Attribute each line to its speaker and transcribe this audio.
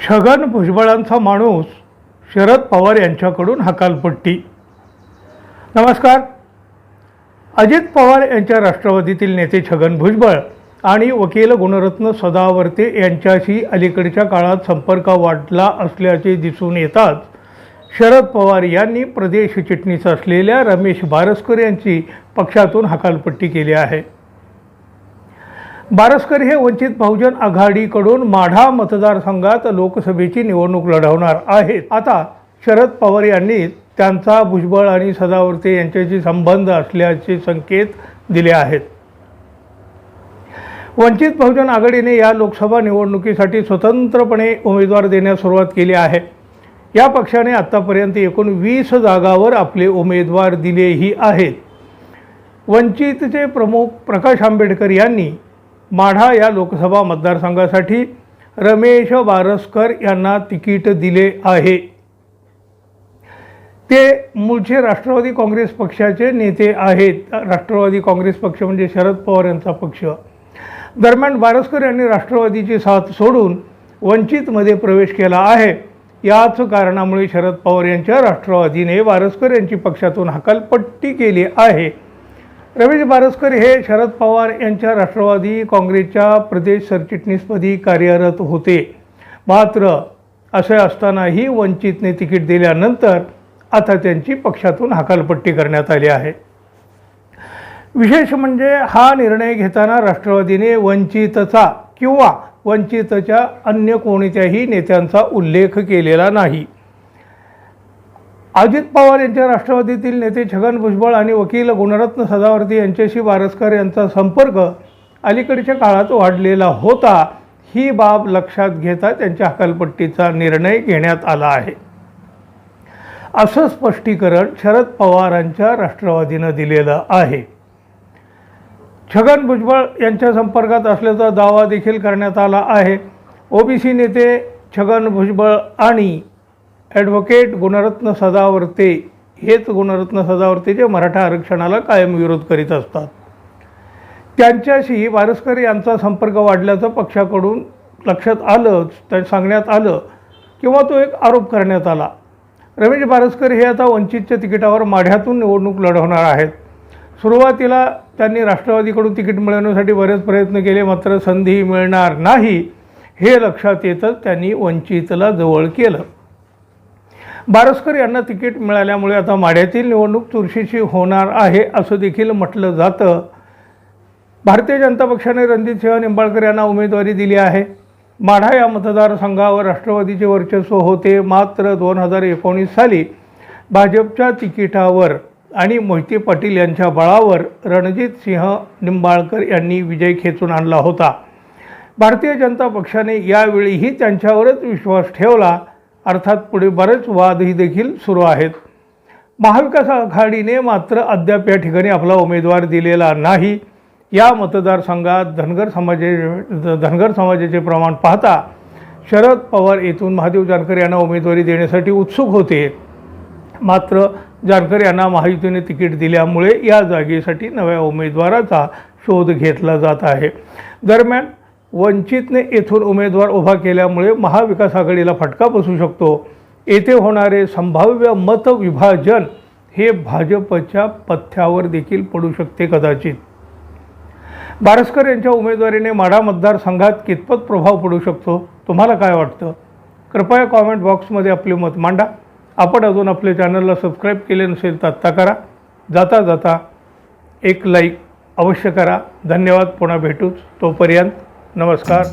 Speaker 1: छगन भुजबळांचा माणूस शरद पवार यांच्याकडून हकालपट्टी. नमस्कार. अजित पवार यांच्या राष्ट्रवादीतील नेते छगन भुजबळ आणि वकील गुणरत्न सदावर्ते यांच्याशी अलीकडच्या काळात संपर्क वाढला असल्याचे दिसून येताच शरद पवार यांनी प्रदेश चिटणीस असलेल्या रमेश बारसकर यांची पक्षातून हकालपट्टी केली आहे. बारसकर हे वंचित बहुजन आघाडीकडून माढा मतदारसंघात लोकसभेची निवडणूक लढवणार आहेत. आता शरद पवार यांनी त्यांचा भुजबळ आणि सदावर्ते यांच्याशी संबंध असल्याचे संकेत दिले आहेत. वंचित बहुजन आघाडीने या लोकसभा निवडणुकीसाठी स्वतंत्रपणे उमेदवार देण्यास सुरुवात केली आहे. या पक्षाने आत्तापर्यंत एकूण वीस जागावर आपले उमेदवार दिलेही आहेत. वंचितचे प्रमुख प्रकाश आंबेडकर यांनी माढा या लोकसभा मतदारसंघासाठी रमेश बारसकर यांना तिकीट दिले आहे. ते मूळचे राष्ट्रवादी काँग्रेस पक्षाचे नेते आहेत. राष्ट्रवादी काँग्रेस पक्ष म्हणजे शरद पवार यांचा पक्ष. दरम्यान बारसकर यांनी राष्ट्रवादीची साथ सोडून वंचितमध्ये प्रवेश केला आहे. याच कारणामुळे शरद पवार यांच्या राष्ट्रवादीने बारसकर यांची पक्षातून हकालपट्टी केली आहे. रमेश बारसकर हे शरद पवार यांच्या राष्ट्रवादी काँग्रेसच्या प्रदेश सरचिटणीसपदी कार्यरत होते. मात्र असे असतानाही वंचितने तिकीट दिल्यानंतर आता त्यांची पक्षातून हकालपट्टी करण्यात आली आहे. विशेष म्हणजे हा निर्णय घेताना राष्ट्रवादीने वंचितचा किंवा वंचितच्या अन्य कोणत्याही नेत्यांचा उल्लेख केलेला नाही. अजित पवार यांच्या राष्ट्रवादीतील नेते छगन भुजबळ आणि वकील गुणरत्न सदावर्ती यांच्याशी बारसकर यांचा संपर्क अलीकडच्या काळात वाढलेला होता ही बाब लक्षात घेता त्यांच्या हकालपट्टीचा निर्णय घेण्यात आला आहे. असं स्पष्टीकरण शरद पवारांच्या राष्ट्रवादीनं दिलेलं आहे. छगन भुजबळ यांच्या संपर्कात असल्याचा दावा देखील करण्यात आला आहे. ओबीसी नेते छगन भुजबळ आणि ॲडव्होकेट गुणरत्न सदावर्ते हेच गुणरत्न सदावर्ते जे मराठा आरक्षणाला कायम विरोध करीत असतात. त्यांच्याशी वारसकर यांचा संपर्क वाढल्याचं पक्षाकडून लक्षात आलं त्या सांगण्यात आलं किंवा तो एक आरोप करण्यात आला. रमेश बारसकर हे आता वंचितच्या तिकिटावर माढ्यातून निवडणूक लढवणार आहेत. सुरुवातीला त्यांनी राष्ट्रवादीकडून तिकीट मिळवण्यासाठी बरेच प्रयत्न केले मात्र संधी मिळणार नाही हे लक्षात येतच त्यांनी वंचितला जवळ केलं. बारसकर यांना तिकीट मिळाल्यामुळे आता माढ्यातील निवडणूक चुरशीची होणार आहे असं देखील म्हटलं जातं. भारतीय जनता पक्षाने रणजितसिंह निंबाळकर यांना उमेदवारी दिली आहे. माढा या मतदारसंघावर राष्ट्रवादीचे वर्चस्व होते. मात्र दोन हजार एकोणीस साली भाजपच्या तिकिटावर आणि मोहिते पाटील यांच्या बळावर रणजित सिंह निंबाळकर यांनी विजय खेचून आणला होता. भारतीय जनता पक्षाने यावेळीही त्यांच्यावरच विश्वास ठेवला. अर्थात पुढे बरेच वादही देखील सुरू आहेत. महाविकास आघाडीने मात्र अद्याप या ठिकाणी आपला उमेदवार दिलेला नाही. या मतदारसंघात धनगर समाजे धनगर समाजाचे प्रमाण पाहता शरद पवार येथून महादेव जानकर यांना उमेदवारी देण्यासाठी उत्सुक होते. मात्र जानकर यांना महायुतीने तिकीट दिल्यामुळे या जागेसाठी नव्या उमेदवाराचा शोध घेतला जात आहे. दरम्यान वंचितने येथून उमेदवार उभा केल्यामुळे महाविकास आघाडीला फटका बसू शकतो. येथे होणारे संभाव्य मतविभाजन हे भाजपच्या पथ्यावर देखील पडू शकते कदाचित. बारसकर यांच्या उमेदवारीने माढा मतदारसंघात कितपत प्रभाव पडू शकतो? तुम्हाला काय वाटतं? कृपया कॉमेंट बॉक्समध्ये आपले मत मांडा. आपण अजून आपल्या चॅनलला सबस्क्राईब केले नसेल तर आत्ता करा. जाता जाता एक लाईक अवश्य करा. धन्यवाद. पुन्हा भेटूच. तोपर्यंत नमस्कार.